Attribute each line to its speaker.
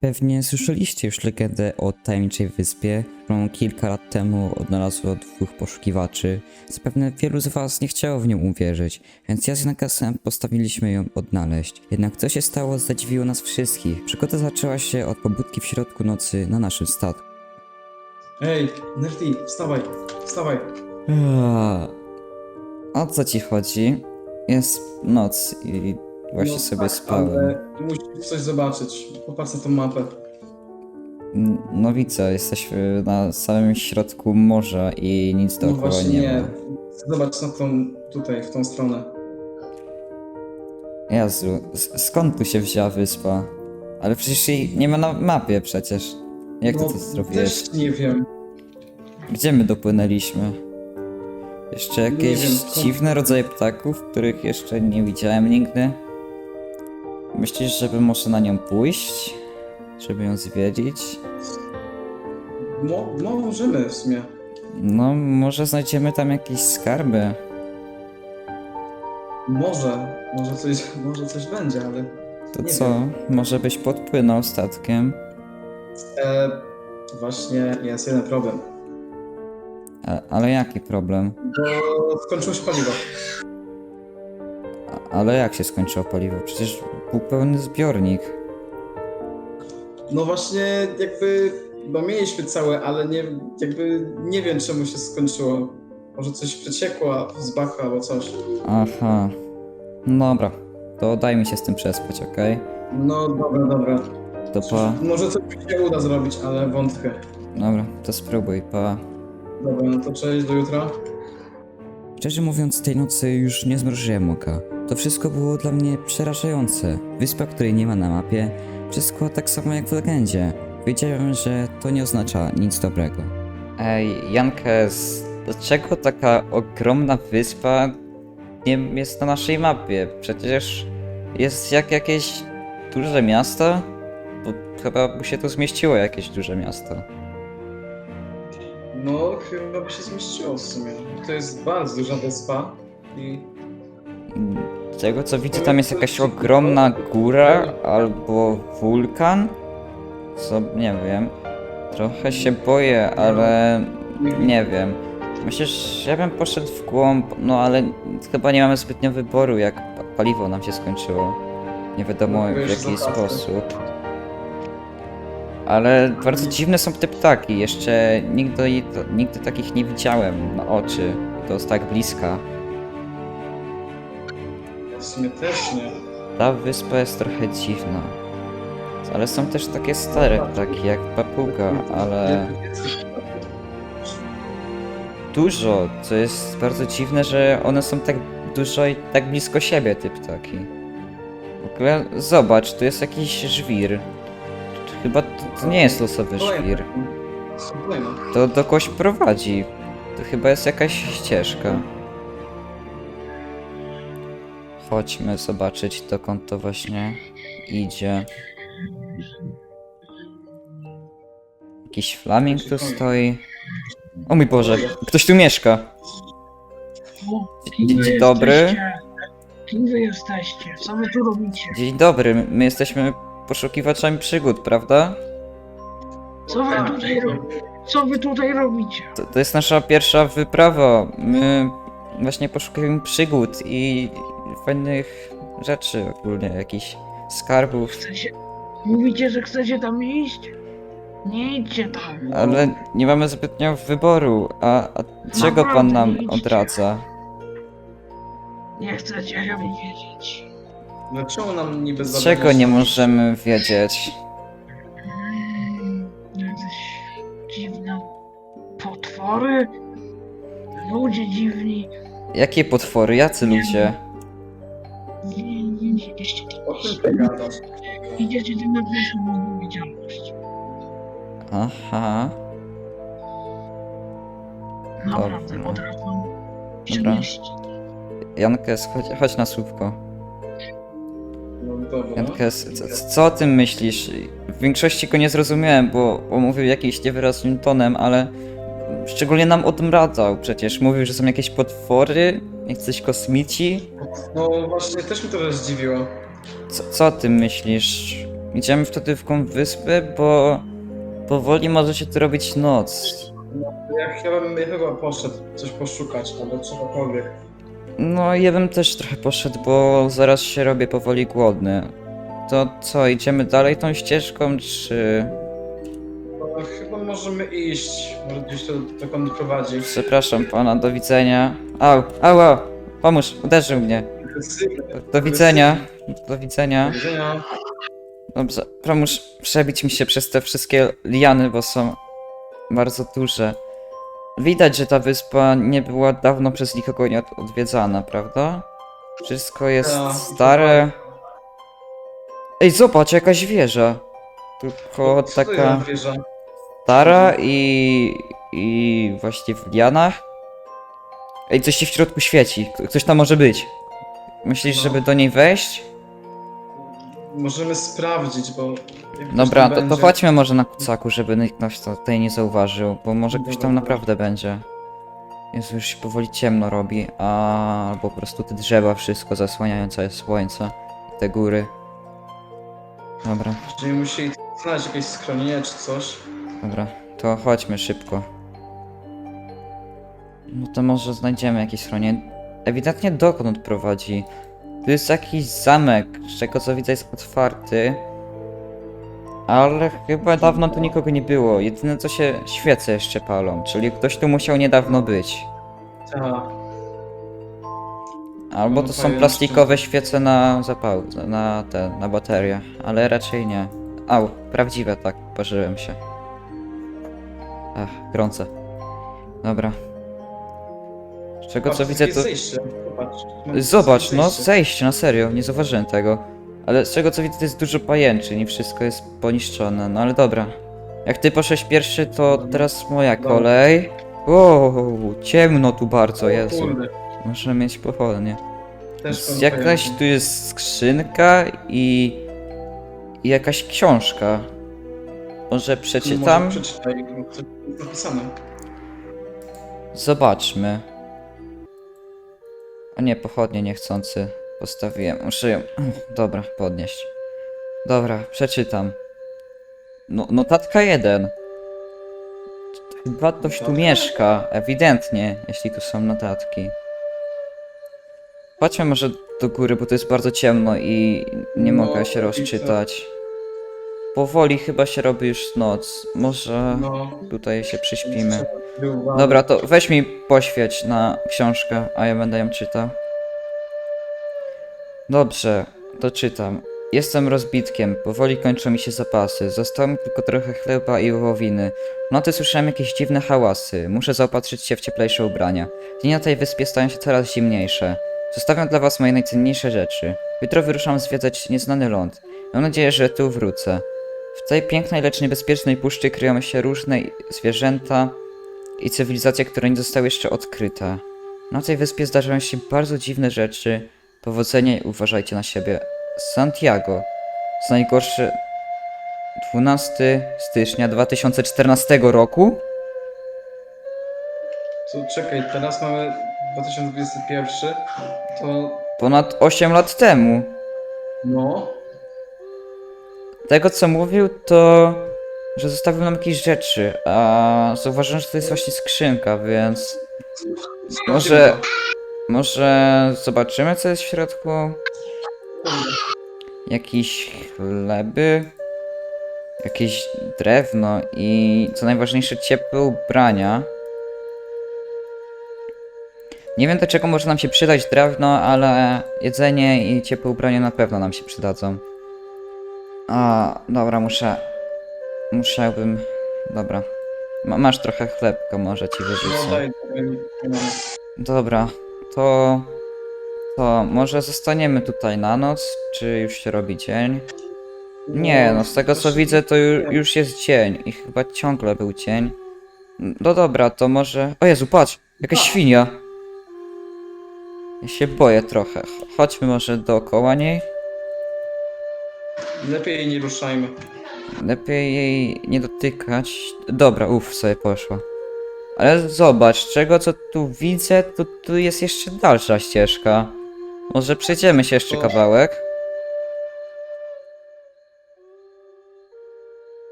Speaker 1: Pewnie słyszeliście już legendę o tajemniczej wyspie, którą kilka lat temu odnalazło dwóch poszukiwaczy. Zapewne wielu z was nie chciało w nią uwierzyć, więc ja z Nakasem postawiliśmy ją odnaleźć. Jednak co się stało zadziwiło nas wszystkich. Przygoda zaczęła się od pobudki w środku nocy na naszym statku.
Speaker 2: Ej, Nerty, wstawaj, wstawaj.
Speaker 1: Eee, O co ci chodzi? Jest noc i właśnie
Speaker 2: No
Speaker 1: sobie
Speaker 2: tak,
Speaker 1: spałem.
Speaker 2: Ale musisz coś zobaczyć. Popatrz na tą mapę.
Speaker 1: N- No widzę, jesteśmy na samym środku morza i nic
Speaker 2: No
Speaker 1: dookoła
Speaker 2: właśnie
Speaker 1: nie
Speaker 2: nie.
Speaker 1: ma.
Speaker 2: Zobacz na tą, tutaj, w tą stronę.
Speaker 1: Jezu, s- skąd tu się wzięła wyspa? Ale przecież jej nie ma na mapie przecież. Jak ty
Speaker 2: no,
Speaker 1: to zrobiłeś?
Speaker 2: Też nie wiem.
Speaker 1: Gdzie my dopłynęliśmy? Jeszcze
Speaker 2: Nie
Speaker 1: jakieś
Speaker 2: wiem, skąd-
Speaker 1: dziwne rodzaje ptaków, których jeszcze nie widziałem nigdy? Myślisz, żeby może na nią pójść? Żeby ją zwiedzić?
Speaker 2: Mo, mo, możemy w sumie.
Speaker 1: No, może znajdziemy tam jakieś skarby.
Speaker 2: Może, może coś, może coś będzie, ale...
Speaker 1: To
Speaker 2: Nie
Speaker 1: co?
Speaker 2: wiem.
Speaker 1: Może byś podpłynął statkiem?
Speaker 2: E, właśnie jest jeden problem.
Speaker 1: A, ale jaki problem?
Speaker 2: Bo skończyło się paliwo.
Speaker 1: Ale jak się skończyło paliwo? Przecież był pełny zbiornik.
Speaker 2: No właśnie, jakby, bo mieliśmy całe, ale nie, jakby nie wiem czemu się skończyło. Może coś przeciekło z baku albo coś.
Speaker 1: Aha. Dobra. To daj mi się z tym przespać, okej?
Speaker 2: No dobra, dobra.
Speaker 1: To pa.
Speaker 2: Może coś mi się uda zrobić, ale wątpię.
Speaker 1: Dobra, to spróbuj, pa.
Speaker 2: Dobra, no to cześć, do jutra.
Speaker 1: Szczerze mówiąc, tej nocy już nie zmrużyłem oka. To wszystko było dla mnie przerażające. Wyspa, której nie ma na mapie, wszystko tak samo jak w legendzie. Wiedziałem, że to nie oznacza nic dobrego. Ej, Jankes, dlaczego taka ogromna wyspa nie jest na naszej mapie? Przecież jest jak jakieś duże miasto? Bo chyba by się tu zmieściło jakieś duże miasto.
Speaker 2: No, chyba by się zmieściło w sumie. To jest bardzo duża wyspa i
Speaker 1: Z tego co widzę, tam jest jakaś ogromna góra albo wulkan. Co nie wiem. Trochę się boję, ale nie wiem. Myślisz, że ja bym poszedł w głąb, no ale chyba nie mamy zbytnio wyboru, jak pa- paliwo nam się skończyło. Nie wiadomo w
Speaker 2: Wiesz,
Speaker 1: jaki sposób. Ale bardzo dziwne są te ptaki. Jeszcze nigdy, nigdy takich nie widziałem na oczy. To jest tak bliska. Ta wyspa jest trochę dziwna. Ale są też takie stare ptaki jak papuga, ale dużo, co jest bardzo dziwne, że one są tak dużo i tak blisko siebie, te ptaki. W ogóle zobacz, tu jest jakiś żwir. Chyba to, to nie jest losowy żwir.
Speaker 2: Słuchajmy.
Speaker 1: To do kogoś prowadzi. To chyba jest jakaś ścieżka. Chodźmy zobaczyć dokąd to właśnie idzie. Jakiś flaming tu stoi. O mój Boże, ktoś tu mieszka. Dzień dobry.
Speaker 3: Kim wy jesteście? Co wy tu robicie?
Speaker 1: Dzień dobry, my jesteśmy poszukiwaczami przygód, prawda?
Speaker 3: Co wy tutaj robicie? Co wy tutaj robicie?
Speaker 1: To, to jest nasza pierwsza wyprawa. My właśnie poszukujemy przygód i fajnych rzeczy ogólnie, jakichś skarbów.
Speaker 3: Chcecie... Mówicie, że chcecie tam iść? Nie idźcie tam.
Speaker 1: Ale nie mamy zbytnio wyboru, a, a czego pan
Speaker 3: Naprawdę
Speaker 1: nam
Speaker 3: nie idźcie.
Speaker 1: odradza?
Speaker 3: Nie chcecie chyba wiedzieć.
Speaker 2: No czemu nam niby
Speaker 1: Czego
Speaker 2: zabraniasz?
Speaker 1: nie możemy wiedzieć?
Speaker 3: Mm, Jakieś dziwne potwory? Ludzie dziwni.
Speaker 1: Jakie potwory, jacy ludzie?
Speaker 3: Nie, nie, nie, idziecie.
Speaker 2: O czym ty gadasz?
Speaker 3: Idziecie tam na pierwszą niewidzialność.
Speaker 1: Aha,
Speaker 3: Naprawdę,
Speaker 1: Dobra.
Speaker 3: odradzam.
Speaker 1: Dobra.
Speaker 3: Przenieść.
Speaker 1: Jankes, chodź, chodź na słówko.
Speaker 2: No dobra.
Speaker 1: Jankes, co, co o tym myślisz? W większości go nie zrozumiałem, bo, bo mówił jakimś niewyraźnym tonem, ale szczególnie nam odradzał przecież. Mówił, że są jakieś potwory, jacyś kosmici.
Speaker 2: No właśnie, też mnie to zdziwiło.
Speaker 1: Co, co o tym myślisz? Idziemy wtedy w tą wyspę, bo powoli może się tu robić noc.
Speaker 2: Ja chyba bym ja chyba poszedł coś poszukać albo czegokolwiek.
Speaker 1: No, ja bym też trochę poszedł, bo zaraz się robię powoli głodny. To co, idziemy dalej tą ścieżką, czy...
Speaker 2: No, możemy iść. Może gdzieś to dokąd prowadzi.
Speaker 1: Przepraszam pana, do widzenia. Au, au, au, pomóż, uderzył mnie. Do, do widzenia, do widzenia.
Speaker 2: Do widzenia.
Speaker 1: Dobrze, pomóż przebić mi się przez te wszystkie liany, bo są bardzo duże. Widać, że ta wyspa nie była dawno przez nikogo nie od- odwiedzana, prawda? Wszystko jest
Speaker 2: Tak,
Speaker 1: stare. Ej, zobacz, jakaś wieża. Tylko taka
Speaker 2: wieża?
Speaker 1: Stara i... i właśnie w lianach. Ej, coś się w środku świeci. Ktoś tam może być. Myślisz,
Speaker 2: No.
Speaker 1: żeby do niej wejść?
Speaker 2: Możemy sprawdzić, bo... jak ktoś
Speaker 1: Dobra,
Speaker 2: tam
Speaker 1: to, to
Speaker 2: będzie-
Speaker 1: chodźmy może na kucaku, żeby nikt nas tutaj nie zauważył, bo może ktoś tam
Speaker 2: Dobra.
Speaker 1: naprawdę będzie. Jezu, już się powoli ciemno robi, a albo po prostu te drzewa, wszystko zasłaniają całe słońce i te góry. Dobra,
Speaker 2: Będziemy musieli znaleźć jakieś schronienie czy coś.
Speaker 1: Dobra, to chodźmy szybko. No to może znajdziemy jakieś schronienie. Ewidentnie dokąd prowadzi. Tu jest jakiś zamek, z czego co widzę jest otwarty. Ale chyba dawno tu nikogo nie było. Jedyne co się świece jeszcze palą, czyli ktoś tu musiał niedawno być.
Speaker 2: Tak.
Speaker 1: Albo
Speaker 2: No,
Speaker 1: to są plastikowe świece na zapał, na te, na baterie, ale raczej nie. Au, prawdziwe tak, parzyłem się. Ach, gorące. Dobra. Z czego co widzę
Speaker 2: jest
Speaker 1: to...
Speaker 2: Zejście. Zobacz. No,
Speaker 1: Zobacz, no
Speaker 2: zejście.
Speaker 1: na serio, nie zauważyłem tego. Ale z czego co widzę to jest dużo pajęczy, nie wszystko jest poniszczone, no ale dobra. Jak ty poszłeś pierwszy, to teraz moja
Speaker 2: Dobra.
Speaker 1: kolej. Wow, ciemno tu bardzo, Jezu.
Speaker 2: Kurde,
Speaker 1: Muszę mieć pochodnie.
Speaker 2: też mam
Speaker 1: Jakaś tu jest skrzynka i... i jakaś książka. Może przeczytam?
Speaker 2: Może przeczytaj, co jest napisane.
Speaker 1: Zobaczmy. O nie, pochodnie niechcący postawiłem. Muszę ją... Dobra, podnieść. Dobra, przeczytam. No, notatka 1. Chyba ktoś tu mieszka, ewidentnie, jeśli tu są notatki. Chodźmy może do góry, bo to jest bardzo ciemno i nie
Speaker 2: No,
Speaker 1: mogę się rozczytać. Powoli chyba się robi już noc. Może
Speaker 2: No.
Speaker 1: tutaj się przyśpimy. Dobra, to weź mi poświeć na książkę, a ja będę ją czytał. Dobrze, to czytam. Jestem rozbitkiem, powoli kończą mi się zapasy. Zostało mi tylko trochę chleba i wołowiny. W nocy słyszałem jakieś dziwne hałasy. Muszę zaopatrzyć się w cieplejsze ubrania. Dni na tej wyspie stają się coraz zimniejsze. Zostawiam dla was moje najcenniejsze rzeczy. Jutro wyruszam zwiedzać nieznany ląd. Mam nadzieję, że tu wrócę. W tej pięknej, lecz niebezpiecznej puszczy kryją się różne zwierzęta, i cywilizacje, które nie zostały jeszcze odkryte. Na tej wyspie zdarzają się bardzo dziwne rzeczy. Powodzenia i uważajcie na siebie. Santiago. Z najgorszy 12 stycznia 2014 roku?
Speaker 2: To czekaj, teraz mamy 2021, to
Speaker 1: Ponad 8 lat temu.
Speaker 2: no,
Speaker 1: Tego co mówił to, że zostawił nam jakieś rzeczy, a zauważyłem, że to jest właśnie skrzynka, więc może, może zobaczymy co jest w środku? Jakieś chleby, jakieś drewno i co najważniejsze ciepłe ubrania. Nie wiem do czego może nam się przydać drewno, ale jedzenie i ciepłe ubrania na pewno nam się przydadzą. A, dobra, muszę. Musiałbym. Dobra. Ma, masz trochę chlebka, może ci
Speaker 2: no
Speaker 1: wyrzucę. Dobra, to. To może zostaniemy tutaj na noc, czy już się robi dzień? Nie, no z tego co widzę, to ju, już jest dzień i chyba ciągle był dzień. No dobra, to może. O Jezu, patrz! Jakaś świnia! Ja się boję trochę. Ch- Chodźmy może dookoła niej.
Speaker 2: Lepiej jej nie ruszajmy.
Speaker 1: Lepiej jej nie dotykać. Dobra, uff, sobie poszła. Ale zobacz, czego co tu widzę, to tu jest jeszcze dalsza ścieżka. Może przejdziemy się jeszcze kawałek?